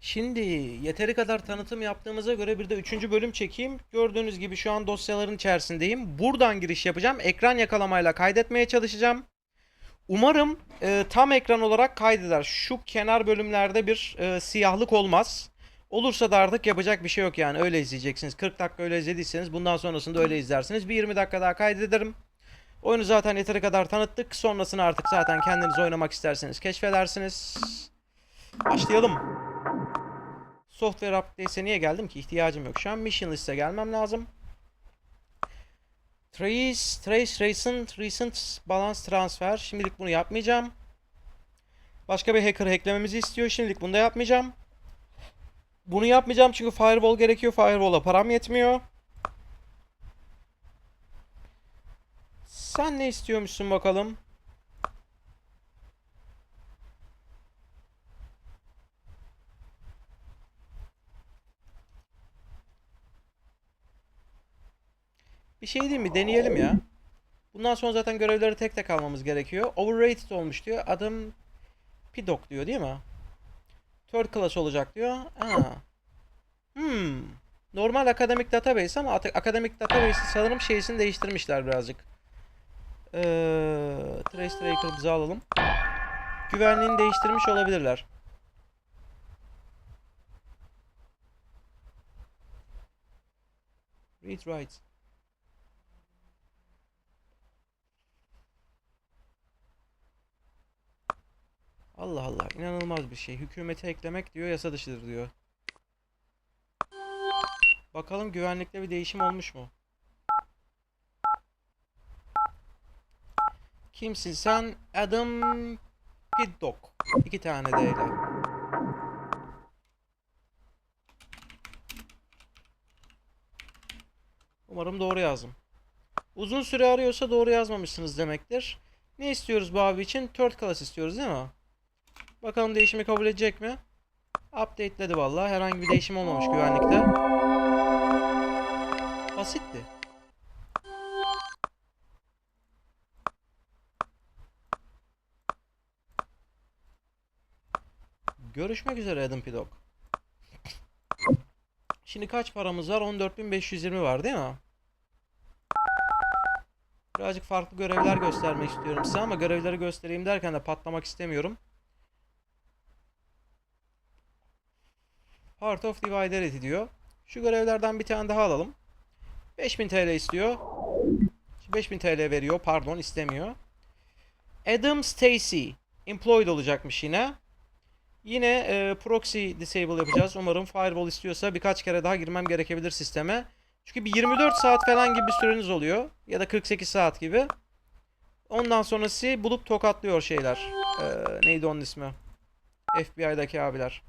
Şimdi yeteri kadar tanıtım yaptığımıza göre bir de üçüncü bölüm çekeyim. Gördüğünüz gibi şu an dosyaların içerisindeyim. Buradan giriş yapacağım. Ekran yakalamayla kaydetmeye çalışacağım. Umarım e, tam ekran olarak kaydeder. Şu kenar bölümlerde bir e, siyahlık olmaz. Olursa da artık yapacak bir şey yok yani. Öyle izleyeceksiniz. 40 dakika öyle izlediyseniz bundan sonrasında öyle izlersiniz. Bir 20 dakika daha kaydederim. Oyunu zaten yeteri kadar tanıttık. Sonrasını artık zaten kendiniz oynamak isterseniz keşfedersiniz. Başlayalım. Software update'e niye geldim ki? İhtiyacım yok. Şu an mission liste gelmem lazım. Trace, trace recent, recent balance transfer. Şimdilik bunu yapmayacağım. Başka bir hacker hacklememizi istiyor. Şimdilik bunu da yapmayacağım. Bunu yapmayacağım çünkü firewall gerekiyor. Firewall'a param yetmiyor. Sen ne istiyormuşsun bakalım? Bir şey değil mi? Deneyelim ya. Bundan sonra zaten görevleri tek tek almamız gerekiyor. Overrated olmuş diyor. Adım Pidok diyor değil mi? Third class olacak diyor. Aa. Hmm. Normal akademik database ama akademik database'in sanırım şeysini değiştirmişler birazcık. Ee, Trace Tracker'ımızı alalım. Güvenliğini değiştirmiş olabilirler. Read write. Allah Allah inanılmaz bir şey. Hükümeti eklemek diyor yasa dışıdır diyor. Bakalım güvenlikte bir değişim olmuş mu? Kimsin sen? Adam Piddock. İki tane D ile. Umarım doğru yazdım. Uzun süre arıyorsa doğru yazmamışsınız demektir. Ne istiyoruz bu abi için? Third class istiyoruz değil mi? Bakalım değişimi kabul edecek mi? Update'ledi vallahi. Herhangi bir değişim olmamış güvenlikte. Basitti. Görüşmek üzere Adam Pidok. Şimdi kaç paramız var? 14.520 var değil mi? Birazcık farklı görevler göstermek istiyorum size ama görevleri göstereyim derken de patlamak istemiyorum. Part of Dividerity diyor. Şu görevlerden bir tane daha alalım. 5000 TL istiyor. 5000 TL veriyor. Pardon istemiyor. Adam Stacy. Employed olacakmış yine. Yine e, proxy disable yapacağız. Umarım firewall istiyorsa birkaç kere daha girmem gerekebilir sisteme. Çünkü bir 24 saat falan gibi bir süreniz oluyor. Ya da 48 saat gibi. Ondan sonrası bulup tokatlıyor şeyler. E, neydi onun ismi? FBI'daki abiler.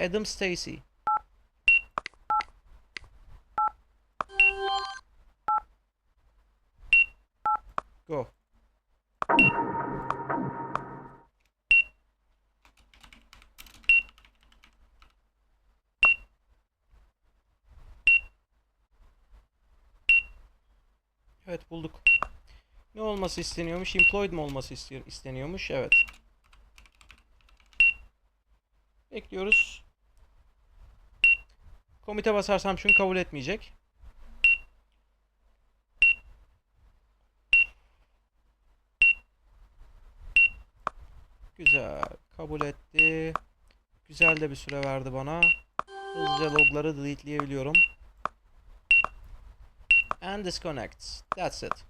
Adam Stacy. Go. Evet bulduk. Ne olması isteniyormuş? Employed mi olması isteniyormuş? Evet. Bekliyoruz. Komite basarsam çünkü kabul etmeyecek. Güzel. Kabul etti. Güzel de bir süre verdi bana. Hızlıca logları delete'leyebiliyorum. And disconnect. That's it.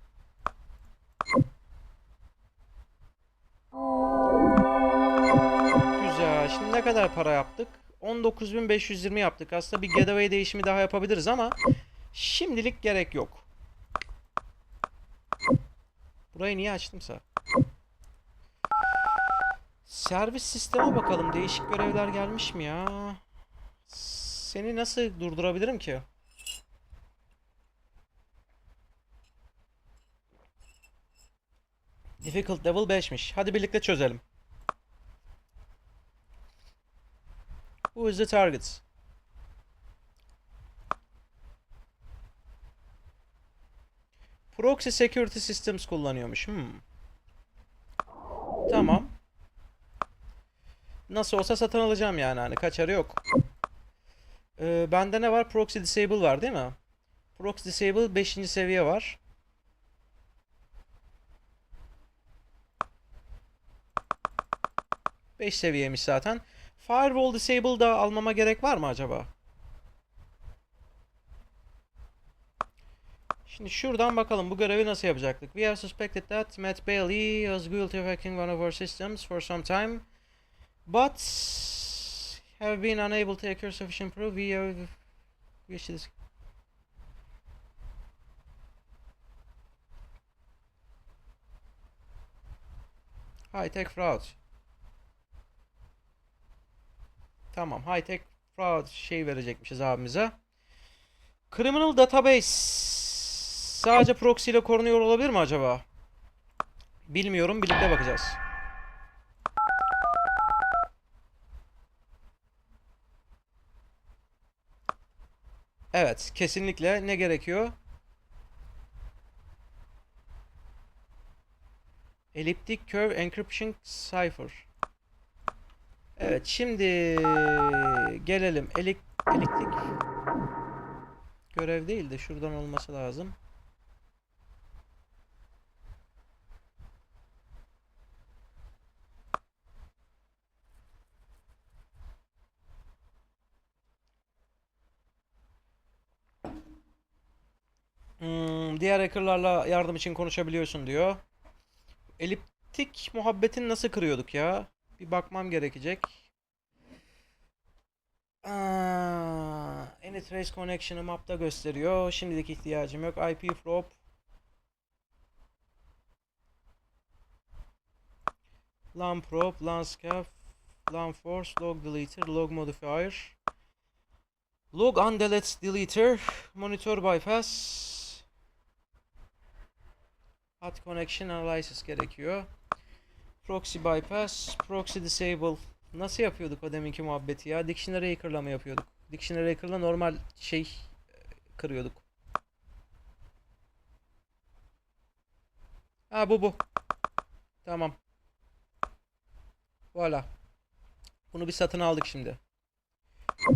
Güzel. Şimdi ne kadar para yaptık? 19.520 yaptık. Aslında bir getaway değişimi daha yapabiliriz ama şimdilik gerek yok. Burayı niye açtımsa? Servis sisteme bakalım. Değişik görevler gelmiş mi ya? Seni nasıl durdurabilirim ki? Difficult level 5'miş. Hadi birlikte çözelim. Who is the target? Proxy Security Systems kullanıyormuş. Hmm. Tamam. Nasıl olsa satın alacağım yani hani kaçarı yok. Ee, bende ne var? Proxy Disable var değil mi? Proxy Disable 5. seviye var. Beş seviyemiş zaten. Firewall Disable da almama gerek var mı acaba? Şimdi şuradan bakalım bu görevi nasıl yapacaktık. We have suspected that Matt Bailey was guilty of hacking one of our systems for some time, but have been unable to acquire sufficient proof. We have wished. High tech fraud. Tamam, high tech fraud şey verecekmişiz abimize. Criminal database sadece proxy ile korunuyor olabilir mi acaba? Bilmiyorum, birlikte bakacağız. Evet, kesinlikle ne gerekiyor? Elliptic Curve Encryption Cipher. Evet, şimdi gelelim. Elik elektrik görev değil de şuradan olması lazım. Hmm, diğer hackerlarla yardım için konuşabiliyorsun diyor. Eliptik muhabbetini nasıl kırıyorduk ya? Bir bakmam gerekecek. Aa, any trace connection'ı map'ta gösteriyor. Şimdilik ihtiyacım yok. IP probe. LAN probe, landscape, LAN force, log deleter, log modifier. Log undelete deleter, monitor bypass. Hot connection analysis gerekiyor. Proxy bypass, proxy disable. Nasıl yapıyorduk o deminki muhabbeti ya? Dictionary hacker'la mı yapıyorduk? Dictionary hacker'la normal şey e, kırıyorduk. Ha bu bu. Tamam. Voilà. Bunu bir satın aldık şimdi.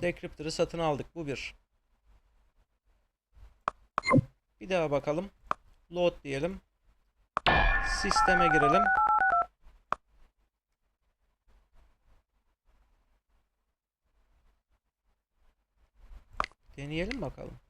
Decryptor'ı satın aldık. Bu bir. Bir daha bakalım. Load diyelim. Sisteme girelim. Deneyelim bakalım.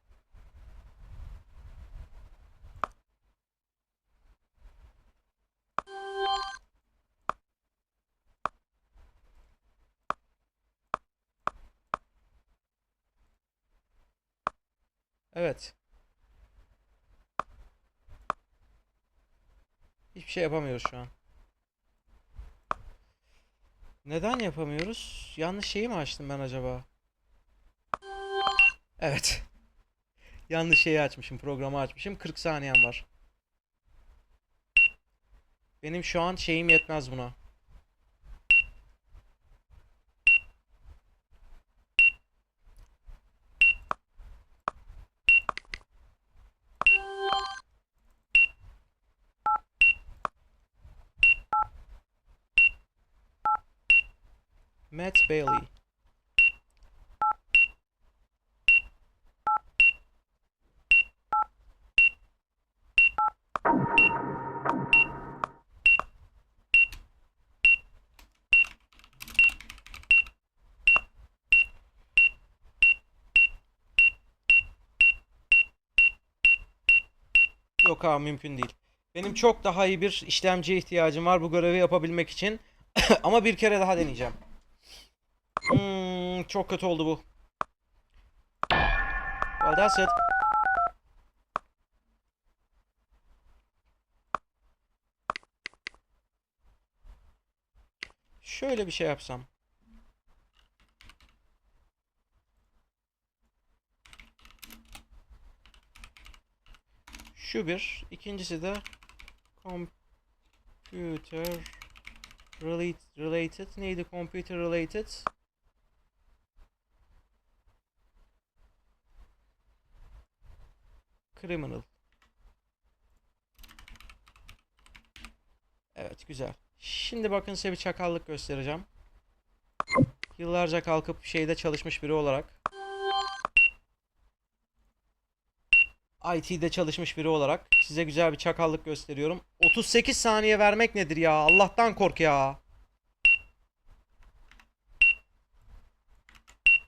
Evet. Hiçbir şey yapamıyoruz şu an. Neden yapamıyoruz? Yanlış şeyi mi açtım ben acaba? Evet. Yanlış şeyi açmışım. Programı açmışım. 40 saniyem var. Benim şu an şeyim yetmez buna. Matt Bailey. Yok abi mümkün değil. Benim çok daha iyi bir işlemciye ihtiyacım var bu görevi yapabilmek için. Ama bir kere daha deneyeceğim. Hmm, çok kötü oldu bu. Well, that's it. Şöyle bir şey yapsam. Şu bir. ikincisi de computer relate, related. Neydi computer related? Criminal. Evet güzel. Şimdi bakın size bir çakallık göstereceğim. Yıllarca kalkıp şeyde çalışmış biri olarak. IT'de çalışmış biri olarak size güzel bir çakallık gösteriyorum. 38 saniye vermek nedir ya? Allah'tan kork ya.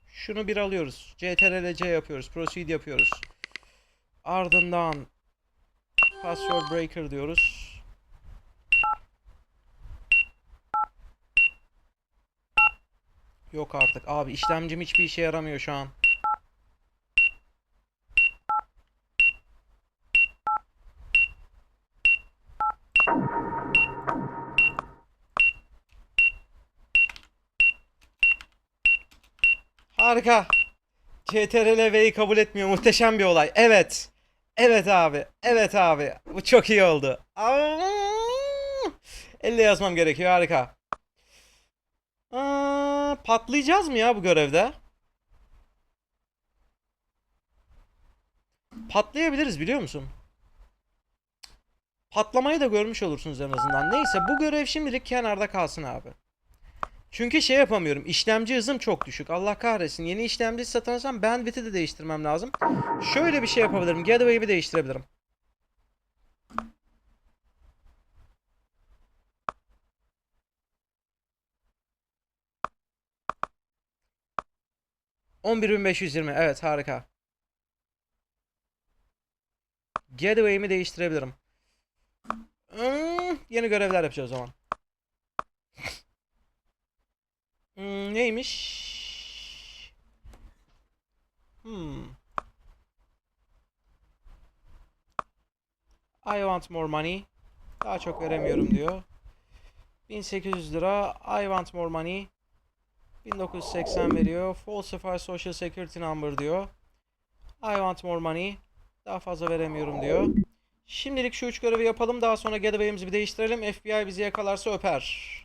Şunu bir alıyoruz. CTRL-C yapıyoruz. Proceed yapıyoruz. Ardından password breaker diyoruz. Yok artık. Abi işlemcim hiçbir işe yaramıyor şu an. Harika. CTRL V'yi kabul etmiyor. Muhteşem bir olay. Evet. Evet abi. Evet abi. Bu çok iyi oldu. Elle yazmam gerekiyor. Harika. Aa, patlayacağız mı ya bu görevde? Patlayabiliriz biliyor musun? Patlamayı da görmüş olursunuz en azından. Neyse bu görev şimdilik kenarda kalsın abi. Çünkü şey yapamıyorum. İşlemci hızım çok düşük. Allah kahretsin. Yeni işlemci satın alsam bandwidth'i de değiştirmem lazım. Şöyle bir şey yapabilirim. Gateway'i değiştirebilirim. ...11.520 evet harika. Gateway'imi değiştirebilirim. Hmm, yeni görevler yapacağız o zaman. Hmm, neymiş? Hmm. I want more money. Daha çok veremiyorum diyor. 1800 lira. I want more money. 1980 veriyor. Falsify social security number diyor. I want more money. Daha fazla veremiyorum diyor. Şimdilik şu üç görevi yapalım. Daha sonra gateway'imizi bir değiştirelim. FBI bizi yakalarsa öper.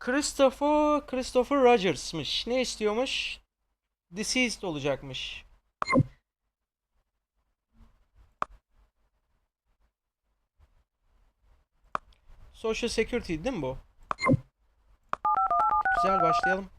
Christopher Christopher Rogers'mış. Ne istiyormuş? Deceased olacakmış. Social Security değil mi bu? Güzel başlayalım.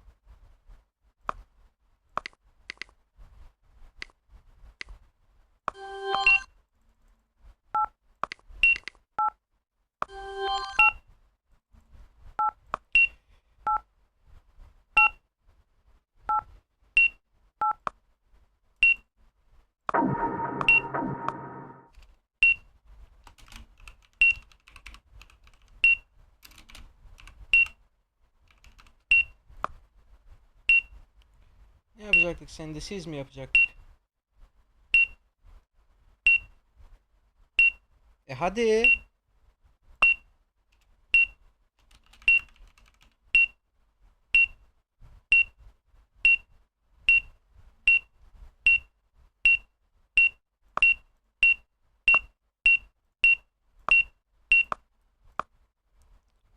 Ne yapacaktık? Sen de siz mi yapacaktık? E hadi.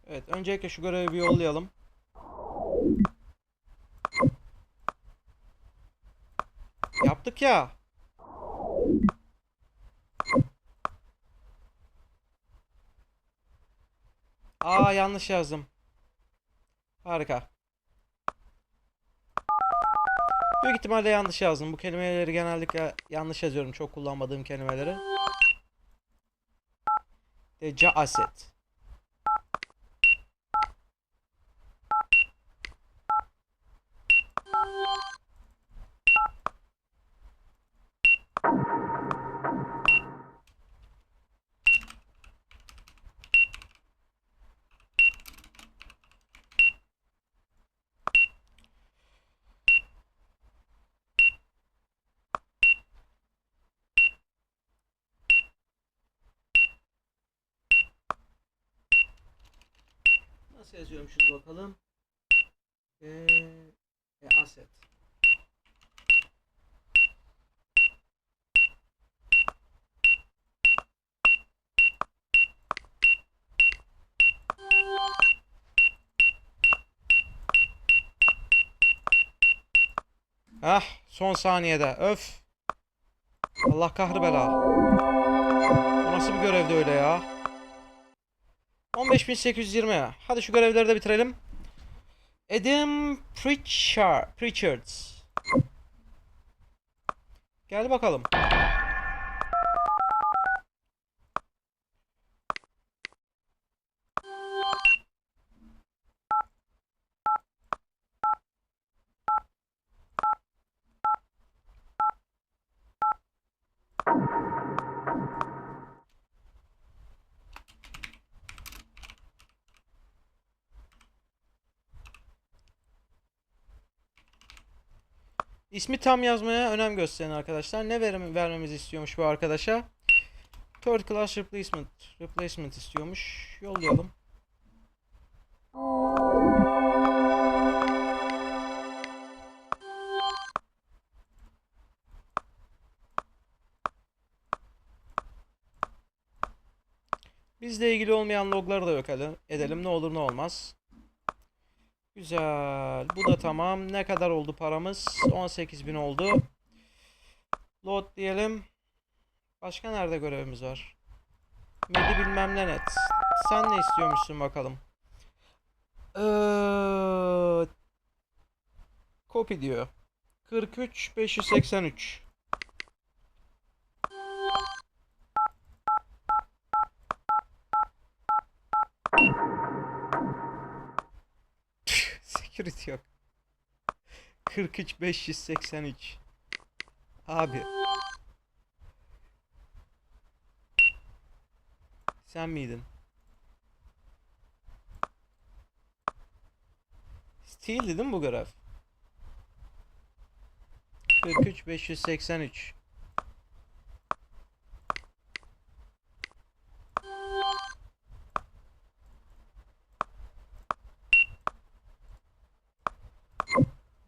Evet, öncelikle şu görevi bir yollayalım. Yaptık ya. Aa yanlış yazdım. Harika. Büyük ihtimalle yanlış yazdım. Bu kelimeleri genellikle yanlış yazıyorum. Çok kullanmadığım kelimeleri. Deca asset. Nasıl yazıyormuşuz bakalım. Ee, e, asset. Ah son saniyede öf. Allah kahri bela. Bu nasıl bir görevdi öyle ya? 15820. Hadi şu görevleri de bitirelim. Adam Pritchard. Pritchards. Gel bakalım. İsmi tam yazmaya önem gösterin arkadaşlar. Ne verim vermemizi istiyormuş bu arkadaşa? Third class replacement. Replacement istiyormuş. Yollayalım. Bizle ilgili olmayan logları da yok edelim. Ne olur ne olmaz. Güzel. Bu da tamam. Ne kadar oldu paramız? 18.000 oldu. Load diyelim. Başka nerede görevimiz var? Medi bilmem ne net. Sen ne istiyormuşsun bakalım. Ee, copy diyor. 43 583. Security yok. 43 583. Abi. Sen miydin? Steel'di değil mi bu görev? 43 583.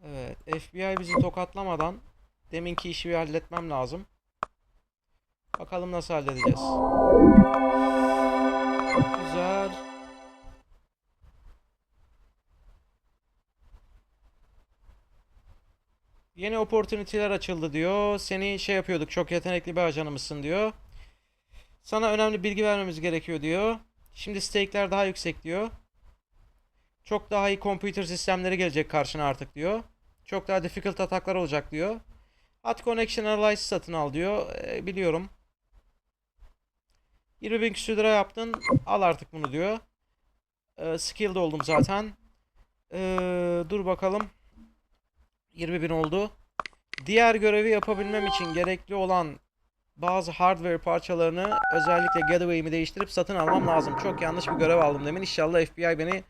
Evet, FBI bizi tokatlamadan deminki işi bir halletmem lazım. Bakalım nasıl halledeceğiz. Güzel. Yeni opportunity'ler açıldı diyor. Seni şey yapıyorduk, çok yetenekli bir ajanımızsın diyor. Sana önemli bilgi vermemiz gerekiyor diyor. Şimdi stake'ler daha yüksek diyor. Çok daha iyi computer sistemleri gelecek karşına artık diyor. Çok daha difficult ataklar olacak diyor. Hot Connection Analysis satın al diyor. Ee, biliyorum. 20 bin lira yaptın. Al artık bunu diyor. Ee, skilled oldum zaten. Ee, dur bakalım. 20 bin oldu. Diğer görevi yapabilmem için gerekli olan bazı hardware parçalarını özellikle gateway'imi değiştirip satın almam lazım. Çok yanlış bir görev aldım demin. İnşallah FBI beni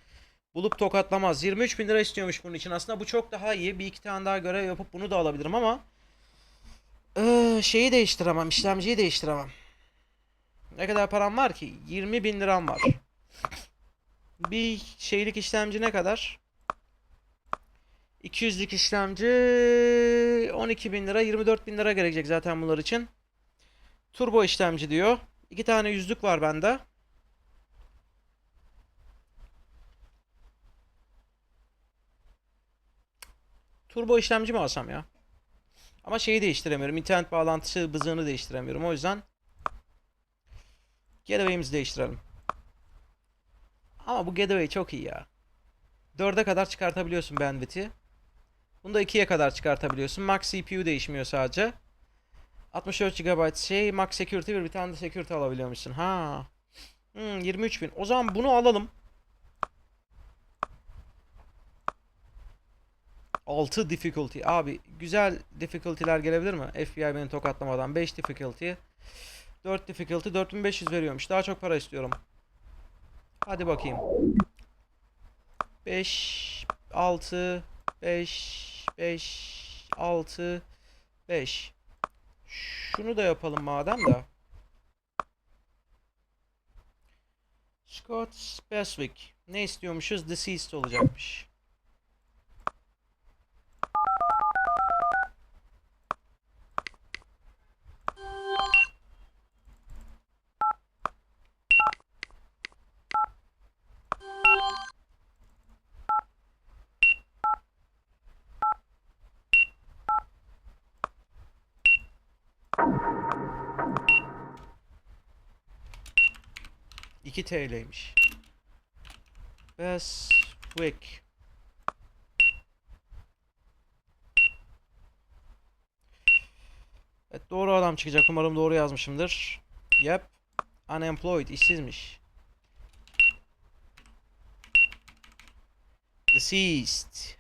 bulup tokatlamaz. 23 bin lira istiyormuş bunun için. Aslında bu çok daha iyi. Bir iki tane daha görev yapıp bunu da alabilirim ama ee, şeyi değiştiremem. işlemciyi değiştiremem. Ne kadar param var ki? 20 bin liram var. Bir şeylik işlemci ne kadar? 200'lik işlemci 12 bin lira 24 bin lira gerekecek zaten bunlar için. Turbo işlemci diyor. İki tane yüzlük var bende. Turbo işlemci mi alsam ya? Ama şeyi değiştiremiyorum. İnternet bağlantısı bızığını değiştiremiyorum. O yüzden Gateway'imizi değiştirelim. Ama bu Gateway çok iyi ya. 4'e kadar çıkartabiliyorsun bandwidth'i. Bunu da 2'ye kadar çıkartabiliyorsun. Max CPU değişmiyor sadece. 64 GB şey, Max Security bir, bir tane de Security alabiliyormuşsun. Ha. Hmm, 23.000. O zaman bunu alalım. 6 difficulty. Abi güzel difficulty'ler gelebilir mi? FBI beni tokatlamadan. 5 difficulty. 4 difficulty 4500 veriyormuş. Daha çok para istiyorum. Hadi bakayım. 5 6 5 5 6 5 Şunu da yapalım madem de. Scott Specific. Ne istiyormuşuz? Deceased olacakmış. TL'ymiş. Beswick. Evet doğru adam çıkacak. Umarım doğru yazmışımdır. Yep. Unemployed. işsizmiş. Deceased.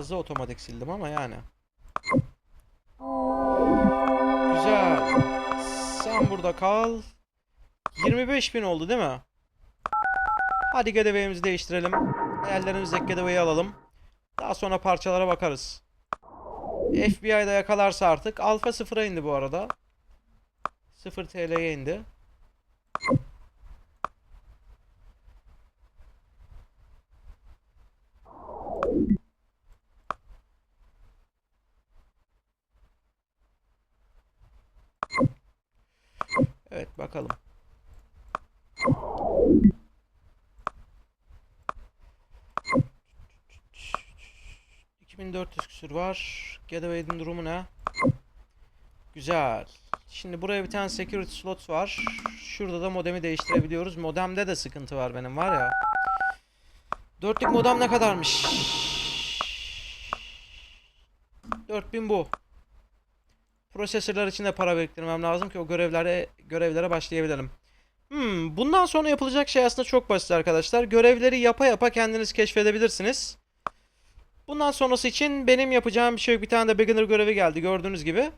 Fazla otomatik sildim ama yani. Güzel. Sen burada kal. 25.000 oldu değil mi? Hadi getaway'imizi değiştirelim. Hayallerimizdeki getaway'i alalım. Daha sonra parçalara bakarız. FBI'da yakalarsa artık. Alfa sıfıra indi bu arada. 0 TL'ye indi. Evet bakalım. ...2400 küsür var. Getaway'in durumu ne? Güzel. Şimdi buraya bir tane security slot var. Şurada da modemi değiştirebiliyoruz. Modemde de sıkıntı var benim var ya. Dörtlük modem ne kadarmış? 4000 bu. Prosesörler için de para biriktirmem lazım ki o görevlere görevlere başlayabilelim. Hmm, bundan sonra yapılacak şey aslında çok basit arkadaşlar. Görevleri yapa yapa kendiniz keşfedebilirsiniz. Bundan sonrası için benim yapacağım bir şey yok. Bir tane de beginner görevi geldi gördüğünüz gibi.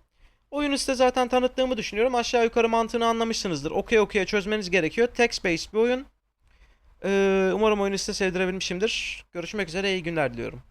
Oyunu size zaten tanıttığımı düşünüyorum. Aşağı yukarı mantığını anlamışsınızdır. Okuya okuya çözmeniz gerekiyor. Text-based bir oyun. Ee, umarım oyunu size sevdirebilmişimdir. Görüşmek üzere iyi günler diliyorum.